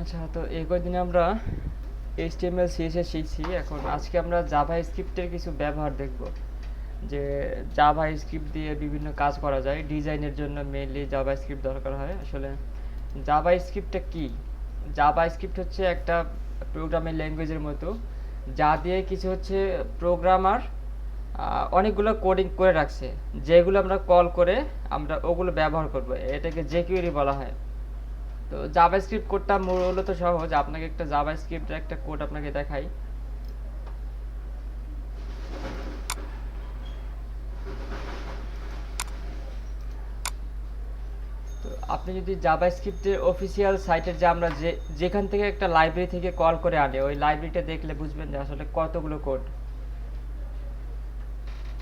আচ্ছা তো এই কয়দিনে আমরা এইচটিএমএল সিএসএস শিখছি। এখন আজকে আমরা জাভা স্ক্রিপ্টের কিছু ব্যবহার দেখব। যে জাভা স্ক্রিপ্ট দিয়ে বিভিন্ন কাজ করা যায় ডিজাইনের জন্য মেইনলি জাভা স্ক্রিপ্ট দরকার হয়। আসলে জাভা স্ক্রিপ্টটা কি? জাভা স্ক্রিপ্ট হচ্ছে একটা প্রোগ্রামিং ল্যাঙ্গুয়েজের মতো, যা দিয়ে কিছু হচ্ছে প্রোগ্রামার অনেকগুলো কোডিং করে রাখছে। যেগুলো আমরা কল করে আমরা ওগুলো ব্যবহার করব। এটাকে জেকিউরি বলা হয়। তো জাভা স্ক্রিপ্ট কোডটা মূলত সহজ, আপনাকে একটা জাভা স্ক্রিপ্টের একটা কোড আপনাকে দেখাই। আপনি যদি জাভা স্ক্রিপ্টের অফিসিয়াল সাইটের যে আমরা যে, যেখান থেকে একটা লাইব্রেরি থেকে কল করে আনে, ওই লাইব্রেরিটা দেখলে বুঝবেন যে আসলে কতগুলো কোড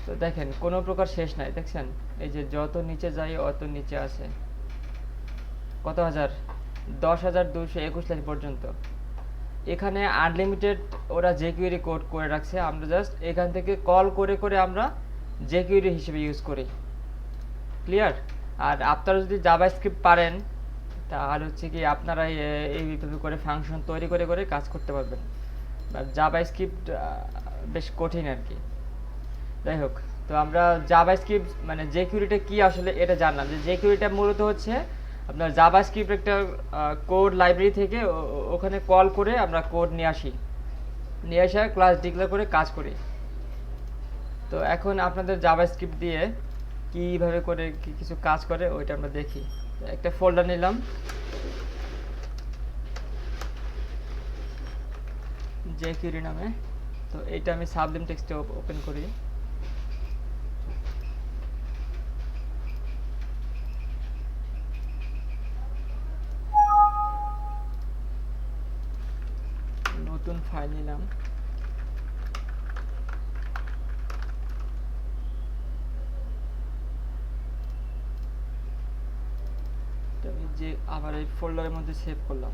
তো দেখেন, কোনো প্রকার শেষ নাই, দেখছেন? এই যে যত নিচে যাই অত নিচে আসে কত হাজার? দশ হাজার দুশো একুশ লাইন পর্যন্ত। এখানে আনলিমিটেড ওরা জেকিউরি কোড করে রাখছে। আমরা জাস্ট এখান থেকে কল করে করে আমরা জেকিউরি হিসেবে ইউজ করি। ক্লিয়ার আর আপনারা যদি জাভা স্ক্রিপ্ট পারেন, তাহলে হচ্ছে কি আপনারা এইভাবে করে ফাংশন তৈরি করে করে কাজ করতে পারবেন। জাভা স্ক্রিপ্ট বেশ কঠিন আর কি। যাই হোক, তো আমরা জাভা স্ক্রিপ্ট মানে জেকিউরিটা কি আসলে এটা জানলাম যে জেকিউরিটা মূলত হচ্ছে আপনার জাভা স্ক্রিপ্ট একটা কোড লাইব্রেরি থেকে ওখানে কল করে আমরা কোড নিয়ে আসি। নিয়ে আসা ক্লাস ডিক্লেয়ার করে কাজ করি। তো এখন আপনাদের জাভা স্ক্রিপ্ট দিয়ে কীভাবে করে কিছু কাজ করে ওইটা আমরা দেখি। একটা ফোল্ডার নিলাম। জেকিউরি নামে। তো এটা আমি সাবলিম টেক্সটে ওপেন করি। ফাইল নিলাম যে আবার এই ফোল্ডারের মধ্যে সেভ করলাম।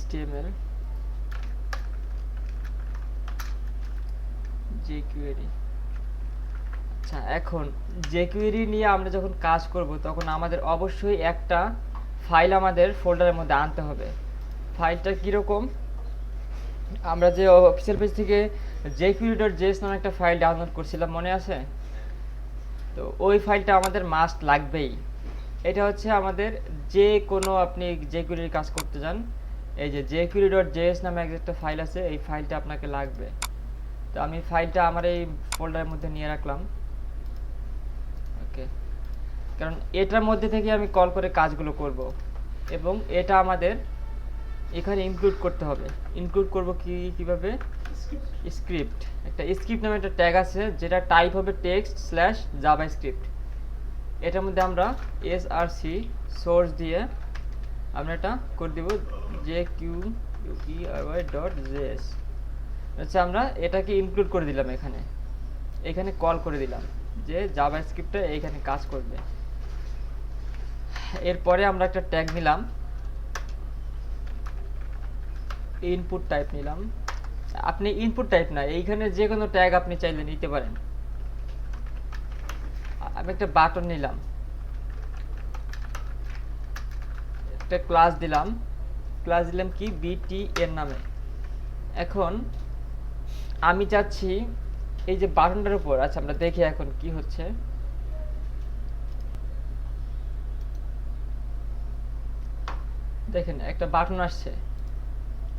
HTML jQuery আচ্ছা এখন jQuery নিয়ে আমরা যখন কাজ করব, তখন আমাদের অবশ্যই একটা ফাইল আমাদের ফোল্ডারের মধ্যে আনতে হবে। ফাইলটা কীরকম? আমরা যে অফিসিয়াল পেজ থেকে jQuery ডট জেস নামে একটা ফাইল ডাউনলোড করছিলাম, মনে আছে? তো ওই ফাইলটা আমাদের মাস্ট লাগবেই। এটা হচ্ছে আমাদের যে কোনো আপনি jQuery কাজ করতে যান। এই যে jQuery ডট জেএস নামে এক একটা ফাইল আছে, এই ফাইলটা আপনাকে লাগবে। তো আমি ফাইলটা আমার এই ফোল্ডারের মধ্যে নিয়ে রাখলাম। ওকে কারণ এটার মধ্যে থেকে আমি কল করে কাজগুলো করব। এবং এটা আমাদের এখানে ইনক্লুড করতে হবে। ইনক্লুড করব কি, কীভাবে? স্ক্রিপ্ট একটা স্ক্রিপ্ট নামে একটা ট্যাগ আছে, যেটা টাইপ হবে টেক্সট স্ল্যাশ জাভা স্ক্রিপ্ট এটার মধ্যে আমরা এস আর সি সোর্স দিয়ে আমরা এটা করে দিব J Q E Y dot JS আচ্ছা আমরা এটাকে ইনক্লুড করে দিলাম এখানে। এখানে কল করে দিলাম যে জাভা স্ক্রিপ্টটা এইখানে কাজ করবে। এরপরে আমরা একটা ট্যাগ নিলাম। ইনপুট টাইপ নিলাম। আপনি ইনপুট টাইপ না, এইখানে যে কোনো ট্যাগ আপনি চাইলে নিতে পারেন। আমি একটা বাটন নিলাম। একটা ক্লাস দিলাম। ক্লাস দিলাম কি? বিটি এর নামে। এখন আমি চাচ্ছি, এই যে বাটনটার উপর আচ্ছা আমরা দেখি এখন কি হচ্ছে। দেখেন, একটা বাটন আসছে।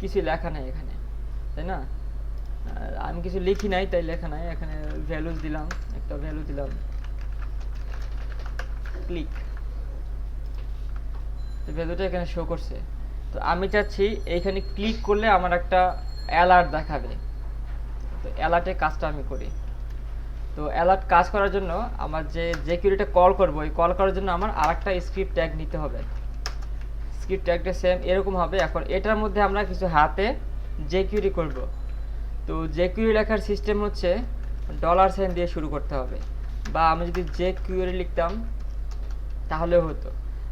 কিছু লেখা নাই এখানে, তাই না? আমি কিছু লিখি নাই, তাই লেখা নাই, এখানে ভ্যালুজ দিলাম, একটা ভ্যালু দিলাম। ক্লিক ভ্যালুটা এখানে শো করছে। তো আমি চাচ্ছি এইখানে ক্লিক করলে আমার একটা অ্যালার্ট দেখাবে। তো অ্যালার্টে কাজটা আমি করি। তো অ্যালার্ট কাজ করার জন্য আমার যে যে কল করব, ওই কল করার জন্য আমার আরেকটা স্ক্রিপ্ট ট্যাগ নিতে হবে। স্ক্রিপ্ট ট্যাগটা সেম এরকম হবে। এখন এটার মধ্যে আমরা কিছু হাতে যে কিউরি করব। তো যে কিউরি লেখার সিস্টেম হচ্ছে ডলার সাইন দিয়ে শুরু করতে হবে। বা আমি যদি যে কিউরি লিখতাম তাহলেও হতো।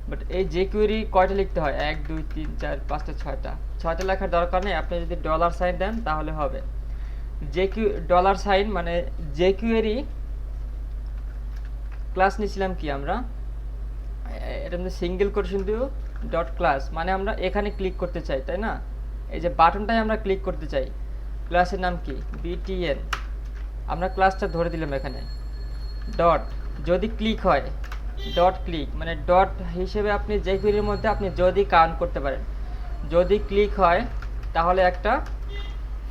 বাট এই যে কিউরি কয়টা লিখতে হয়? এক, দুই, তিন, চার, পাঁচটা, ছয়টা। ছয়টা লেখার দরকার নেই। আপনি যদি ডলার সাইন দেন, তাহলে হবে। যে কিউ ডলার সাইন মানে যে কিউরি ক্লাস নিয়েছিলাম কি আমরা? এটা সিঙ্গেল কোটেশন দিও ডট ক্লাস মানে আমরা এখানে ক্লিক করতে চাই, তাই না? এই যে বাটনটাই আমরা ক্লিক করতে চাই ক্লাসের নাম কি? বিটিএন আমরা ক্লাসটা ধরে দিলাম এখানে। ডট যদি ক্লিক হয় ডট ক্লিক মানে ডট হিসেবে আপনি যে কুইরির মধ্যে আপনি যদি কাউন্ট করতে পারেন। যদি ক্লিক হয়, তাহলে একটা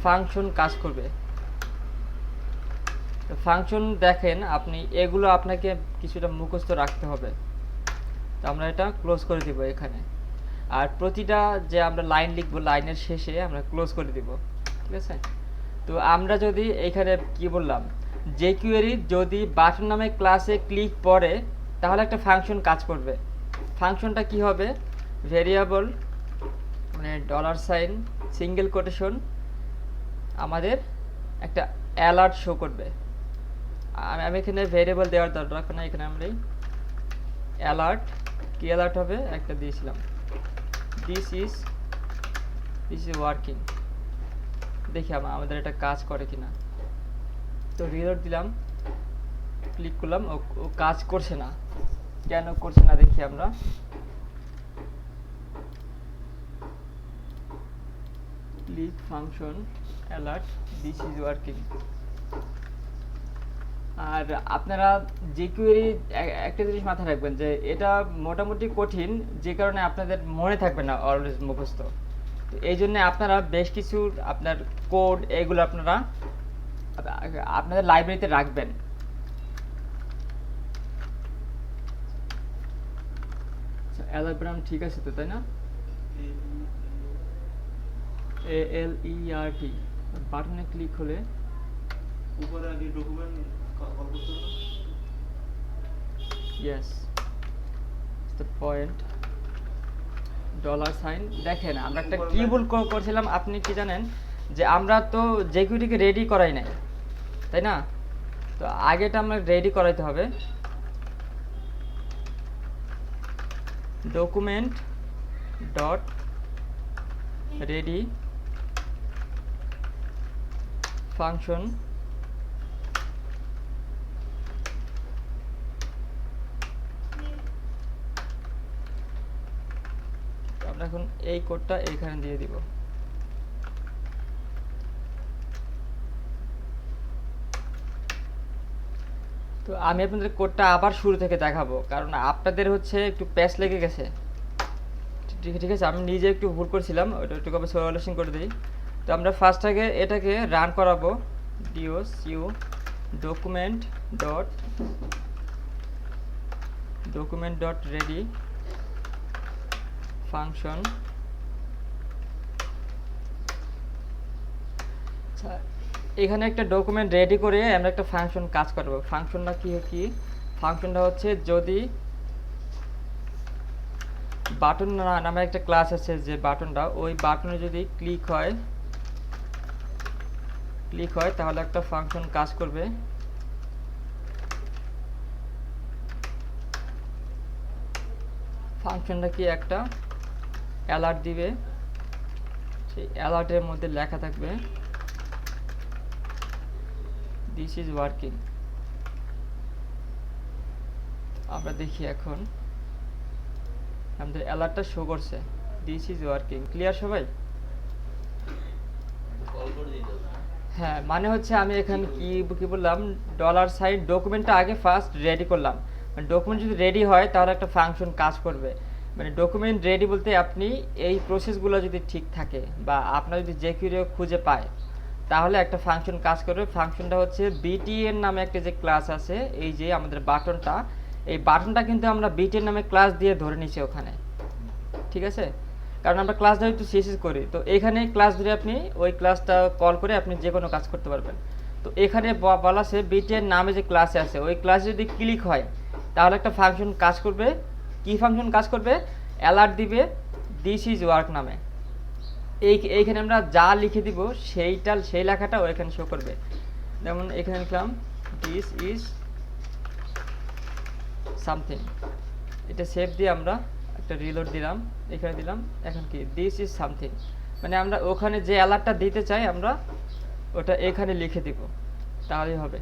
ফাংশন কাজ করবে। তো ফাংশন দেখেন, আপনি এগুলো আপনাকে কিছুটা মুখস্থ রাখতে হবে। তো আমরা এটা ক্লোজ করে দিব এখানে। আর প্রতিটা যে আমরা লাইন লিখব লাইনের শেষে আমরা ক্লোজ করে দিব। ঠিক আছে? তো আমরা যদি এখানে কি বললাম? যে কিউয়ারি যদি বাটন নামে ক্লাসে ক্লিক পড়ে, তাহলে একটা ফাংশন কাজ করবে। ফাংশনটা কি হবে? ভেরিয়েবল মানে ডলার সাইন সিঙ্গেল কোটেশন আমাদের একটা অ্যালার্ট শো করবে। আমি এখানে ভেরিয়েবল দেওয়ার দরকার না এখানে আমরা অ্যালার্ট কি অ্যালার্ট হবে? একটা দিয়েছিলাম। This is this is working দেখি আমা- আমাদের এটা কাজ করে কিনা। তো রিলোড দিলাম ক্লিক করলাম, ও কাজ করছে না। কেন করছে না দেখি আমরা। Click function alert this is working আর আপনারা যে কোয়েরি একটা জিনিস মাথায় রাখবেন যে এটা মোটামুটি কঠিন, যে কারণে আপনাদের মনে থাকবে না অলওয়েজ মুখস্থ। এই জন্য আপনারা বেশ কিছু আপনার কোড এগুলো আপনারা আপ- আপনাদের লাইব্রেরিতে রাখবেন। অ্যালাগ্রাম ঠিক আছে তো, তাই না? এ এল ই আর টি বাটনে ক্লিক হলে উপরে আগে ডকুমেন্ট কল করতে হবে yes the point dollar sign দেখেন, আমরা একটা কি ভুল কর- করছিলাম, আপনি কি জানেন? যে আমরা তো জেকিউটিকে রেডি করাই নাই, তাই না? তো আগেটা আমরা রেডি করাইতে হবে। ডকুমেন্ট ডট রেডি ফাংশন এখন এই কোডটা এইখানে দিয়ে দিব। তো আমি আপনাদের কোডটা আবার শুরু থেকে দেখাবো, কারণ আপনাদের হচ্ছে একটু প্যাচ লেগে গেছে। ঠিক আছে, আমি নিজে একটু ভুল করছিলাম, ওটা একটু কবে সলিউশন করে দিই। তো আমরা ফার্স্ট আগে এটাকে রান করাবো ডিওস you document dot document dot ready function আচ্ছা এখানে একটা ডকুমেন্ট রেডি করে আমরা একটা ফাংশন কাজ করব। ফাংশনটা কি কি? ফাংশনটা হচ্ছে যদি বাটন নামে একটা ক্লাস আছে যে বাটনটা ওই বাটনে যদি ক্লিক হয় ক্লিক হয়, তাহলে একটা ফাংশন কাজ করবে। ফাংশনটা কি একটা? অ্যালার্ট দিবে। সেই অ্যালার্টের মধ্যে লেখা থাকবে দিস ইজ ওয়ার্কিং আমরা দেখি এখন। আমাদের অ্যালার্টটা শো করছে। দিস ইজ ওয়ার্কিং ক্লিয়ার সবাই? হবে হ্যাঁ? মানে হচ্ছে আমি এখানে কি কি বললাম? ডলার সাইন ডকুমেন্টটা আগে ফার্স্ট রেডি করলাম। মানে ডকুমেন্ট যদি রেডি হয় তাহলে একটা ফাংশন কাজ করবে। মানে ডকুমেন্ট রেডি বলতে আপনি এই প্রসেসগুলো যদি ঠিক থাকে বা আপনার যদি যে কেউ খুঁজে পায়, তাহলে একটা ফাংশন কাজ করবে। ফাংশনটা হচ্ছে বিটিএন নামে একটা যে ক্লাস আছে, এই যে আমাদের বাটনটা এই বাটনটা কিন্তু আমরা বিটিএন নামে ক্লাস দিয়ে ধরে নিছি ওখানে। ঠিক আছে? কারণ আমরা ক্লাস ধরে একটু শেষ করি। তো এখানে ক্লাস ধরে আপনি ওই ক্লাসটা কল করে আপনি যে কোনো কাজ করতে পারবেন। তো এখানে বলা আছে বিটের নামে যে ক্লাসে আছে, ওই ক্লাসে যদি ক্লিক হয়, তাহলে একটা ফাংশন কাজ করবে। কি ফাংশন কাজ করবে? অ্যালার্ট দিবে দিস ইজ ওয়ার্ক নামে। এই, এইখানে আমরা যা লিখে দিব, সেইটা, সেই লেখাটা ওইখানে শো করবে। যেমন এখানে লিখলাম দিস ইজ সামথিং এটা সেভ দিয়ে আমরা একটা রিলোড দিলাম, এখানে দিলাম, এখন কি? দিস ইজ সামথিং মানে আমরা ওখানে যে অ্যালার্টটা দিতে চাই, আমরা ওটা এখানে লিখে দিব। তাহলেই হবে।